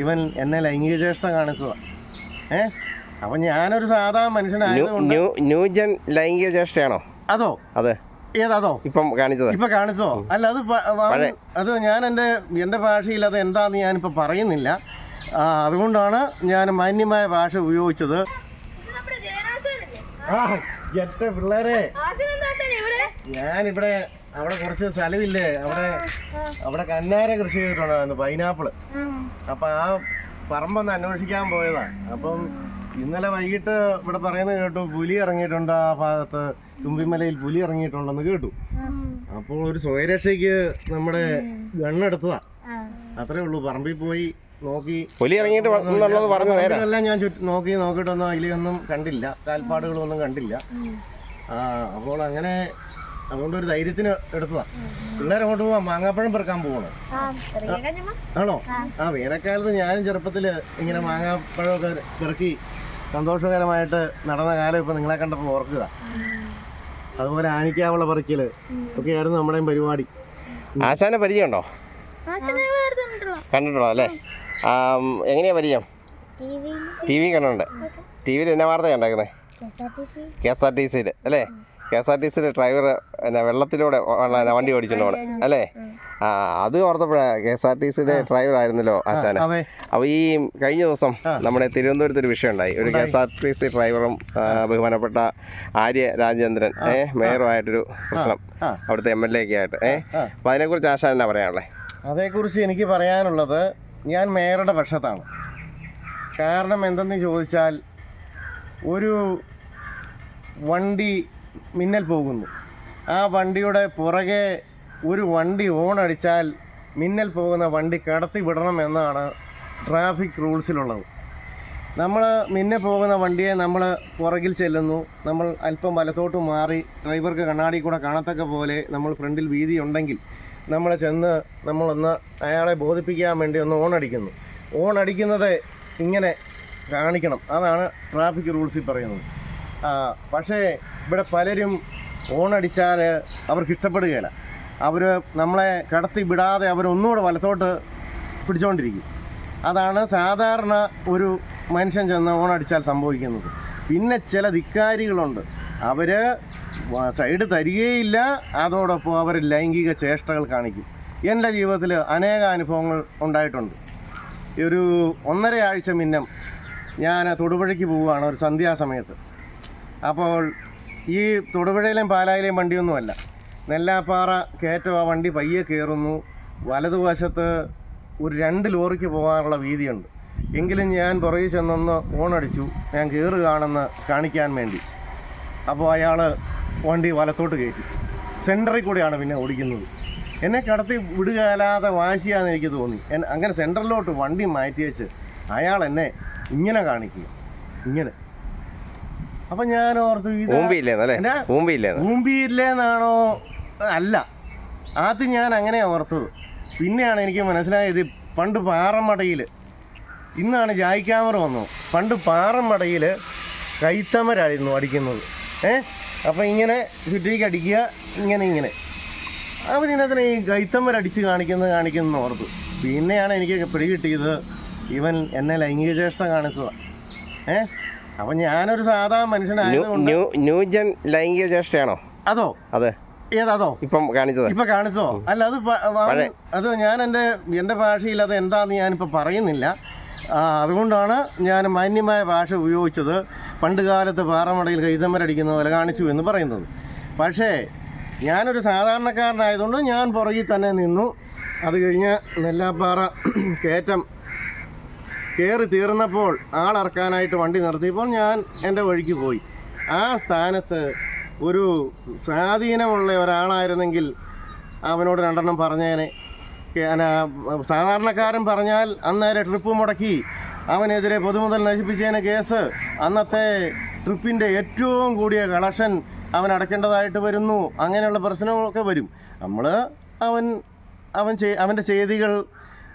ഇവൻ എന്നെ ലൈംഗിക ചേഷ്ട കാണിച്ചതാണ് ഏ? അപ്പൊ ഞാനൊരു സാധാ ന്യൂ മനുഷ്യനായതുകൊണ്ട് ന്യൂ ന്യൂജൻ ലൈംഗിക ചേഷ്ടയാണോ അതോ. അതെ? ഏതാതോ ഇപ്പം കാണിച്ചത്. ഇപ്പൊ കാണിച്ചോ? അല്ല അത്. അത് ഞാൻ എന്റെ എന്റെ ഭാഷയിൽ അത് എന്താന്ന് ഞാനിപ്പോ പറയുന്നില്ല. അതുകൊണ്ടാണ് ഞാൻ മാന്യമായ ഭാഷ ഉപയോഗിച്ചത്. എന്റെ പിള്ളേരെ? ഞാനിവിടെ അവിടെ കുറച്ച് സ്ഥലമില്ലേ? അവിടെ അവിടെ കന്നാര കൃഷി ചെയ്തിട്ടുണ്ടായിരുന്നു പൈനാപ്പിൾ. അപ്പൊ ആ പറമ്പൊന്ന് അന്വേഷിക്കാൻ പോയതാ. അപ്പം ഇന്നലെ വൈകിട്ട് ഇവിടെ പറയുന്നത് കേട്ടു പുലി ഇറങ്ങിയിട്ടുണ്ട് ആ ഭാഗത്ത് തുമ്പിമലയിൽ പുലി ഇറങ്ങിയിട്ടുണ്ടെന്ന് കേട്ടു. അപ്പോൾ ഒരു സ്വയരക്ഷയ്ക്ക് നമ്മുടെ ഗണ്ണെടുത്തതാ. അത്രേ ഉള്ളൂ. പറമ്പിൽ പോയി നോക്കി. പുലി ഇറങ്ങിയിട്ട് പറഞ്ഞു നേരാ. എല്ലാം ഞാൻ നോക്കി നോക്കിയിട്ടൊന്നും അതിലൊന്നും കണ്ടില്ല. കാൽപ്പാടുകളൊന്നും കണ്ടില്ല. ആ അപ്പോൾ അങ്ങനെ അതുകൊണ്ട് ഒരു ധൈര്യത്തിന് എടുത്തതാ. പിള്ളേരെ അങ്ങോട്ട് പോവാ. മാങ്ങാപ്പഴം പെറുക്കാൻ പോകണം ആ, ചെറിയ കഞ്ഞമ്മ. ആണോ? ആ. വേനൽക്കാലത്ത് ഞാനും ചെറുപ്പത്തിൽ ഇങ്ങനെ മാങ്ങാപ്പഴമൊക്കെ പെറുക്കി സന്തോഷകരമായിട്ട് നടന്ന കാലം ഇപ്പൊ നിങ്ങളെ കണ്ടപ്പോൾ ഓർക്കുക. അതുപോലെ ആനിക്കാവള പറിക്കൽ ഒക്കെയായിരുന്നു നമ്മുടെയും പരിപാടി. ആശാനെ പരിചയമുണ്ടോ? കണ്ടിട്ടുള്ളൂ. കണ്ടിട്ടുണ്ടോ അല്ലേ? എങ്ങനെയാ പരിചയം? ടി വി കണ്ടിട്ടുണ്ട്. ടി വിയിൽ എന്നാ വാർത്ത കണ്ടേക്കുന്നത് കെ എസ് ആർ ടി സിയിൽ അല്ലേ? കെ എസ് ആർ ടി സിയിലെ ഡ്രൈവർ എന്നാ വെള്ളത്തിലൂടെ വണ്ടി ഓടിച്ചിട്ടുണ്ടോ അല്ലേ? ആ അത് ഓർത്തപ്പോഴാണ് കെ എസ് ആർ ടി സിയിലെ ഡ്രൈവർ ആയിരുന്നല്ലോ ആശാന. അതെ. അപ്പോൾ ഈ കഴിഞ്ഞ ദിവസം നമ്മുടെ തിരുവനന്തപുരത്ത് ഒരു വിഷയം ഉണ്ടായി. ഒരു K S R T C ഡ്രൈവറും ബഹുമാനപ്പെട്ട ആര്യ രാജേന്ദ്രൻ ഏ മേയറുമായിട്ടൊരു പ്രശ്നം. അവിടുത്തെ എം എൽ എ ഒക്കെ ആയിട്ട് ഏ? അപ്പൊ അപ്പോൾ അതിനെക്കുറിച്ച് ആശാൻ എന്നാ പറയാനുള്ളത് അതേക്കുറിച്ച് എനിക്ക് പറയാനുള്ളത് ഞാൻ മേയറുടെ പക്ഷത്താണ്. കാരണം എന്തെന്ന് ചോദിച്ചാൽ ഒരു വണ്ടി മിന്നൽ പോകുന്നു. ആ വണ്ടിയുടെ പുറകെ ഒരു വണ്ടി ഓൺ അടിച്ചാൽ മിന്നൽ പോകുന്ന വണ്ടി കടത്തി വിടണം എന്നാണ് ട്രാഫിക് റൂൾസിലുള്ളത്. നമ്മൾ മിന്നെ പോകുന്ന വണ്ടിയെ നമ്മൾ പുറകിൽ ചെല്ലുന്നു. നമ്മൾ അല്പം വലത്തോട്ട് മാറി ഡ്രൈവർക്ക് കണ്ണാടി കൂടെ കാണത്തക്ക പോലെ നമ്മൾ ഫ്രണ്ടിൽ വീതി ഉണ്ടെങ്കിൽ നമ്മൾ ചെന്ന് നമ്മളൊന്ന് അയാളെ ബോധിപ്പിക്കാൻ വേണ്ടി ഒന്ന് ഓൺ അടിക്കുന്നു. ഓൺ അടിക്കുന്നത് ഇങ്ങനെ കാണിക്കണം. അതാണ് ട്രാഫിക് റൂൾസിൽ പറയുന്നത്. പക്ഷേ ഇവിടെ പലരും ഓണടിച്ചാൽ അവർക്ക് ഇഷ്ടപ്പെടുകയില്ല അവർ നമ്മളെ കടത്തി വിടാതെ അവരൊന്നുകൂടെ വലത്തോട്ട് പിടിച്ചുകൊണ്ടിരിക്കും അതാണ് സാധാരണ ഒരു മനുഷ്യൻ ചെന്ന് ഓണടിച്ചാൽ സംഭവിക്കുന്നത്. പിന്നെ ചില ധിക്കാരികളുണ്ട്. അവർ സൈഡ് തരികയില്ല അതോടൊപ്പം അവർ ലൈംഗിക ചേഷ്ടകൾ കാണിക്കും. എന്റെ ജീവിതത്തിൽ അനേക അനുഭവങ്ങൾ ഉണ്ടായിട്ടുണ്ട്. ഒരു ഒന്നര ആഴ്ച മുന്നം ഞാൻ തൊടുപുഴയ്ക്ക് പോവുകയാണ് ഒരു സന്ധ്യാസമയത്ത് അപ്പോൾ ഈ തൊടുപുഴയിലെയും പാലായിലെയും വണ്ടിയൊന്നുമല്ല. നെല്ലാപ്പാറ കയറ്റം ആ വണ്ടി പയ്യെ കയറുന്നു. വലതുവശത്ത് ഒരു രണ്ട് ലോറിക്ക് പോകാനുള്ള വീതിയുണ്ട്. എങ്കിലും ഞാൻ പുറകിൽ ചെന്നൊന്ന് ഓണടിച്ചു. ഞാൻ കയറുകയാണെന്ന് കാണിക്കാൻ വേണ്ടി. അപ്പോൾ അയാൾ വണ്ടി വലത്തോട്ട് കയറ്റി. സെന്ററിൽ കൂടെയാണ് പിന്നെ ഓടിക്കുന്നത്. എന്നെ കടത്തി വിടുകയല്ലാതെ വാശിയാന്ന് എനിക്ക് തോന്നി. അങ്ങനെ സെന്ററിലോട്ട് വണ്ടി മാറ്റി വെച്ച് അയാൾ എന്നെ ഇങ്ങനെ കാണിക്കുക. ഇങ്ങനെ. അപ്പം ഞാൻ ഓർത്തു ഇത് അല്ലേ ഊമ്പിയില്ലേന്നാണോ? ആദ്യം ഞാൻ അങ്ങനെ ഓർത്തത്. പിന്നെയാണ് എനിക്ക് മനസ്സിലായത് പണ്ട് പാറമടയിൽ ഇന്നാണ് ജായ് ക്യാമറ വന്നത് പണ്ട് പാറമടയിൽ കൈത്തമരായിരുന്നു അടിക്കുന്നത്. ഏ? അപ്പം ഇങ്ങനെ ചുറ്റേക്ക് അടിക്കുക ഇങ്ങനെ ഇങ്ങനെ. അവനിതിനകത്തിന് ഈ കൈത്തമ്മരടിച്ച് കാണിക്കുന്നത് കാണിക്കുന്നു ഓർത്തു. പിന്നെയാണ് എനിക്ക് പിടികിട്ടിയത് ഇവൻ എന്നെ ലൈംഗിക ചേഷ്ട കാണിച്ചതാണ് ഏ? അപ്പം ഞാനൊരു സാധാ ന്യൂ മനുഷ്യനായതുകൊണ്ട് ന്യൂ ന്യൂജൻ ലൈംഗിക ചേഷ്ടയാണോ അതോ? അതെ. ഏതാതോ? ഇപ്പം കാണിച്ചോ ഇപ്പൊ കാണിച്ചോ അല്ല അത്. അത് ഞാൻ എന്റെ എന്റെ ഭാഷയിൽ അത് എന്താന്ന് ഞാനിപ്പോൾ പറയുന്നില്ല. അതുകൊണ്ടാണ് ഞാൻ മാന്യമായ ഭാഷ ഉപയോഗിച്ചത്. പണ്ട് കാലത്ത് പാറമടയിൽ കൈതമ്മരടിക്കുന്ന പോലെ കാണിച്ചു എന്ന് പറയുന്നത്. പക്ഷേ ഞാനൊരു സാധാരണക്കാരനായതുകൊണ്ട് ഞാൻ പുറകിൽ തന്നെ നിന്നു. അത് കഴിഞ്ഞ് നെല്ലാപ്പാറ കയറ്റം കയറി തീർന്നപ്പോൾ ആളിറക്കാനായിട്ട് വണ്ടി നിർത്തിയപ്പോൾ ഞാൻ എന്റെ വഴിക്ക് പോയി. ആ സ്ഥാനത്ത് ഒരു സ്വാധീനമുള്ള ഒരാളായിരുന്നെങ്കിൽ അവനോട് രണ്ടെണ്ണം പറഞ്ഞേനെ. സാധാരണക്കാരൻ പറഞ്ഞാൽ അന്നേരം ട്രിപ്പ് മുടക്കി അവനെതിരെ പൊതുമുതൽ നശിപ്പിച്ചതിന് കേസ്. അന്നത്തെ ട്രിപ്പിന്റെ ഏറ്റവും കൂടിയ കളക്ഷൻ അവൻ അടയ്ക്കേണ്ടതായിട്ട് വരുന്നു. അങ്ങനെയുള്ള പ്രശ്നങ്ങളൊക്കെ വരും. നമ്മൾ അവൻ അവൻ അവന്റെ ചെയ്തികൾ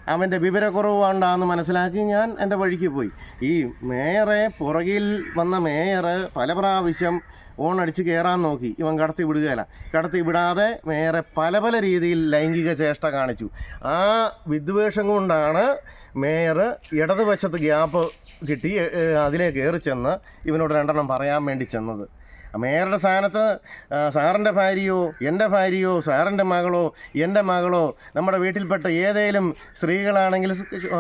അവന്റെ വിവരക്കുറവ് കൊണ്ടാന്ന് മനസ്സിലാക്കി ഞാൻ എന്റെ വഴിക്ക് പോയി. ഈ മേയറെ പുറകിൽ വന്ന മേയറ് പല പ്രാവശ്യം ഓണടിച്ച് കയറാൻ നോക്കി. ഇവൻ കടത്തി വിടുകയല്ല. കടത്തി വിടാതെ മേയറെ പല പല രീതിയിൽ ലൈംഗിക ചേഷ്ട കാണിച്ചു. ആ വിദ്വേഷം കൊണ്ടാണ് മേയർ ഇടതുവശത്ത് ഗ്യാപ്പ് കിട്ടി ഏ, ഏ, അതിലേ കയറി ചെന്ന് ഇവനോട് രണ്ടെണ്ണം പറയാൻ വേണ്ടി ചെന്നത്. മേയറുടെ സ്ഥാനത്ത് സാറിന്റെ ഭാര്യയോ എന്റെ ഭാര്യയോ സാറിന്റെ മകളോ എന്റെ മകളോ നമ്മുടെ വീട്ടിൽപ്പെട്ട ഏതേലും സ്ത്രീകളാണെങ്കിൽ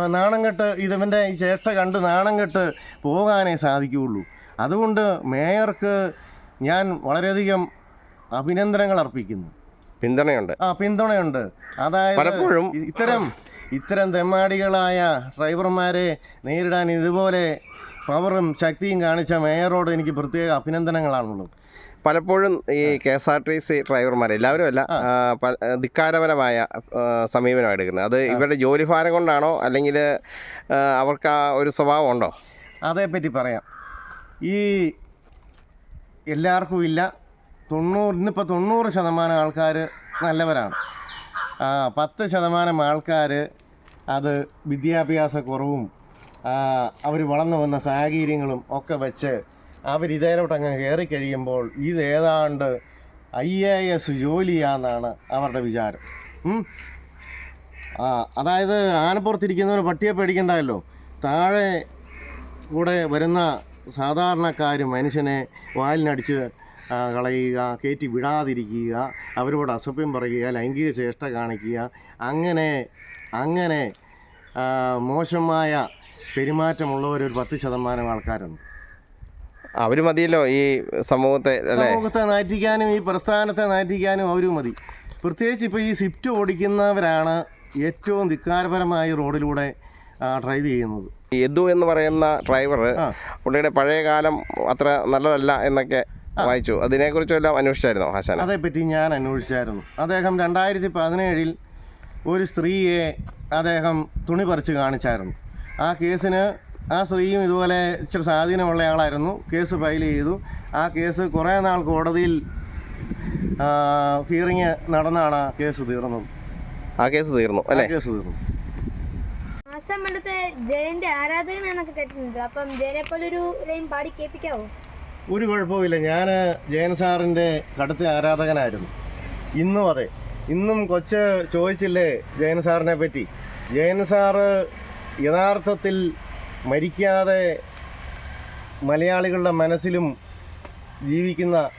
നാണം കെട്ട് ഇതിന്റെ ഈ ചേഷ്ട കണ്ട് നാണം കെട്ട് പോകാനേ സാധിക്കുകയുള്ളൂ. അതുകൊണ്ട് മേയർക്ക് ഞാൻ വളരെയധികം അഭിനന്ദനങ്ങൾ അർപ്പിക്കുന്നു. പിന്തുണയുണ്ട്. ആ പിന്തുണയുണ്ട്. അതായത് പലപ്പോഴും ഇത്തരം ഇത്തരം തെമ്മാടികളായ ഡ്രൈവർമാരെ നേരിടാൻ ഇതുപോലെ പവറും ശക്തിയും കാണിച്ച മേയറോട് എനിക്ക് പ്രത്യേക അഭിനന്ദനങ്ങളാണുള്ളത്. പലപ്പോഴും ഈ K S R T C ഡ്രൈവർമാർ എല്ലാവരും അല്ല ധിക്കാരപരമായ സമീപനമാണ് സമീപനം എടുക്കുന്നത്. അത് ഇവരുടെ ജോലിഭാരം കൊണ്ടാണോ അല്ലെങ്കിൽ അവർക്ക് ആ ഒരു സ്വഭാവം ഉണ്ടോ? അതേപ്പറ്റി പറയാം. ഈ എല്ലാവർക്കും ഇല്ല. തൊണ്ണൂറ് ഇന്നിപ്പോൾ തൊണ്ണൂറ് ശതമാനം ആൾക്കാർ നല്ലവരാണ്. പത്ത് ശതമാനം ആൾക്കാർ അത് വിദ്യാഭ്യാസ കുറവും അവർ വളർന്നു വന്ന സാഹചര്യങ്ങളും ഒക്കെ വെച്ച് അവരിതേലോട്ട് അങ്ങ് കയറി കഴിയുമ്പോൾ ഇത് ഏതാണ്ട് ഐ എ എസ് ജോലിയാണെന്നാണ് അവരുടെ വിചാരം. ആ അതായത് ആനപ്പുറത്തിരിക്കുന്നവന് പട്ടിയെ പേടിക്കണ്ടല്ലോ താഴെ കൂടെ വരുന്ന സാധാരണക്കാർ മനുഷ്യനെ വാലിനടിച്ച് കളയുക കയറ്റി വിടാതിരിക്കുക അവരോട് അസഭ്യം പറയുക ലൈംഗിക ചേഷ്ട കാണിക്കുക അങ്ങനെ അങ്ങനെ മോശമായ പെരുമാറ്റമുള്ളവർ ഒരു പത്ത് ശതമാനം ആൾക്കാരുണ്ട്. അവർ മതിയല്ലോ ഈ സമൂഹത്തെ സമൂഹത്തെ നാറ്റിക്കാനും ഈ പ്രസ്ഥാനത്തെ നാറ്റിക്കാനും അവരും മതി. പ്രത്യേകിച്ച് ഇപ്പോൾ ഈ സ്വിഫ്റ്റ് ഓടിക്കുന്നവരാണ് ഏറ്റവും ധിക്കാരപരമായി റോഡിലൂടെ ഡ്രൈവ് ചെയ്യുന്നത്. യദു എന്ന് പറയുന്ന ഡ്രൈവർ. പുള്ളിയുടെ പഴയ കാലം അത്ര നല്ലതല്ല എന്നൊക്കെ വായിച്ചു. അതിനെക്കുറിച്ച് അന്വേഷിച്ചായിരുന്നു അന്വേഷിച്ചായിരുന്നോ ഹാശാന അതേപ്പറ്റി ഞാൻ അന്വേഷിച്ചായിരുന്നു. അദ്ദേഹം രണ്ടായിരത്തി പതിനേഴിൽ ഒരു സ്ത്രീയെ അദ്ദേഹം തുണി പറിച്ച് കാണിച്ചായിരുന്നു. ആ കേസിന് ആ സ്ത്രീയും ഇതുപോലെ ഇച്ചിരി സ്വാധീനമുള്ള ആളായിരുന്നു. കേസ് ഫയൽ ചെയ്തു. ആ കേസ് കുറേ നാൾ കോടതിയിൽ ഹിയറിങ് നടന്നാണ് ആ കേസ് തീർന്നത്. ആ കേസ് തീർന്നു ആ അല്ലേ കേസ് തീർന്നു. ആശാൻ പണ്ടത്തെ ജയന്റെ ആരാധകനാണെന്നൊക്കെ കേട്ടിട്ടുണ്ട്. അപ്പം ജയനെ പോലെ ഒരു ലൈൻ പാടി കേൾപ്പിക്കാവോ? ഒരു കുഴപ്പമില്ല ഞാൻ ജയൻ സാറിന്റെ കടുത്ത ആരാധകനായിരുന്നു. ഇന്നും അതെ. ഇന്നും കൊച്ച് ചോദിച്ചില്ലേ ജയൻ സാറിനെ പറ്റി? ജയൻ സാറ് യഥാർത്ഥത്തിൽ മരിക്കാതെ മലയാളികളുടെ മനസ്സിലും ജീവിക്കുന്ന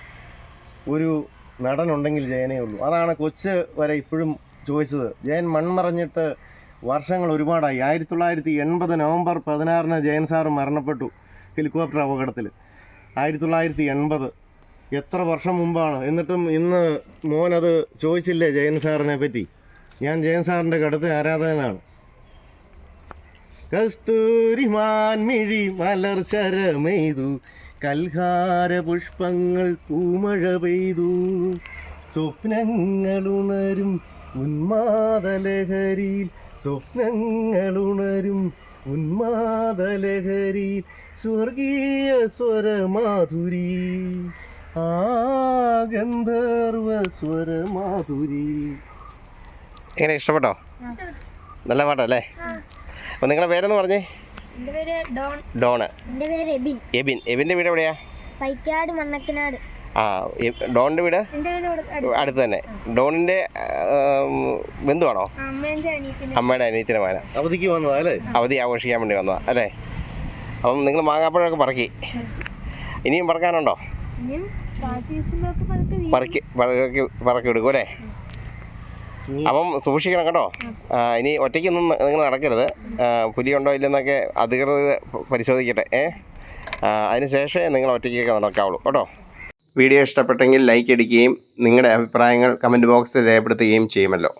ഒരു നടനുണ്ടെങ്കിൽ ജയനേ ഉള്ളൂ. അതാണ് കൊച്ച് വരെ ഇപ്പോഴും ചോദിച്ചത്. ജയൻ മൺമറഞ്ഞിട്ട് വർഷങ്ങൾ ഒരുപാടായി. ആയിരത്തി തൊള്ളായിരത്തി എൺപത് നവംബർ പതിനാറിന് ജയൻ സാർ മരണപ്പെട്ടു ഹെലികോപ്റ്റർ അപകടത്തിൽ. ആയിരത്തി തൊള്ളായിരത്തി എൺപത് എത്ര വർഷം മുമ്പാണ്? എന്നിട്ടും ഇന്ന് മോനത് ചോദിച്ചില്ലേ ജയൻ സാറിനെ പറ്റി? ഞാൻ ജയൻ സാറിന്റെ കടുത്ത ആരാധകനാണ്. കസ്തൂരിമാൻ മിഴി മലർ ശരമെയ്തു കൽഹാര പുഷ്പങ്ങൾ പൂമഴ പെയ്തു. സ്വപ്നങ്ങളുണരും ഉന്മാദലഹരിയിൽ സ്വപ്നങ്ങളുണരും ഉന്മാദലഹരിയിൽ സ്വർഗീയ സ്വരമാധുരി ആ ഗന്ധർവ സ്വരമാധുരി. എങ്ങനെ? ഇഷ്ടപ്പെട്ടോ? നല്ല പാട്ടല്ലേ അപ്പോൾ നിങ്ങളുടെ പേരെന്ന് പറഞ്ഞേ? ഡോണ്. എബിൻ. എബിൻ. എബിന്റെ വീട് എവിടെയാ? പൈക്കാട് മണ്ണക്കനാട്. ആ ഡോണിന്റെ ഡോണിന്റെ വീട്? അടുത്ത്. തന്നെ. ഡോണിന്റെ ബന്ധുവാണോ? അമ്മയുടെ അനിയത്തിന്റെ മാന അവധിക്ക് വന്നതാ അല്ലേ? അവധി ആഘോഷിക്കാൻ വേണ്ടി വന്നതാ അല്ലേ? അപ്പം നിങ്ങൾ മാങ്ങാപ്പഴമൊക്കെ പറക്കി. ഇനിയും പറക്കാനുണ്ടോ. പറക്കി പറക്കി പറക്കി എടുക്കും അല്ലേ? അപ്പം സൂക്ഷിക്കണം കേട്ടോ. ഇനി ഒറ്റയ്ക്കൊന്നും നിങ്ങൾ നടക്കരുത്. പുലിയുണ്ടോ ഇല്ലെന്നൊക്കെ അധികൃതർ പരിശോധിക്കട്ടെ ഏ? അതിനുശേഷമേ നിങ്ങൾ ഒറ്റയ്ക്കൊക്കെ നടക്കാവുള്ളൂ കേട്ടോ. വീഡിയോ ഇഷ്ടപ്പെട്ടെങ്കിൽ ലൈക്ക് അടിക്കുകയും നിങ്ങളുടെ അഭിപ്രായങ്ങൾ കമന്റ് ബോക്സിൽ രേഖപ്പെടുത്തുകയും ചെയ്യുമല്ലോ.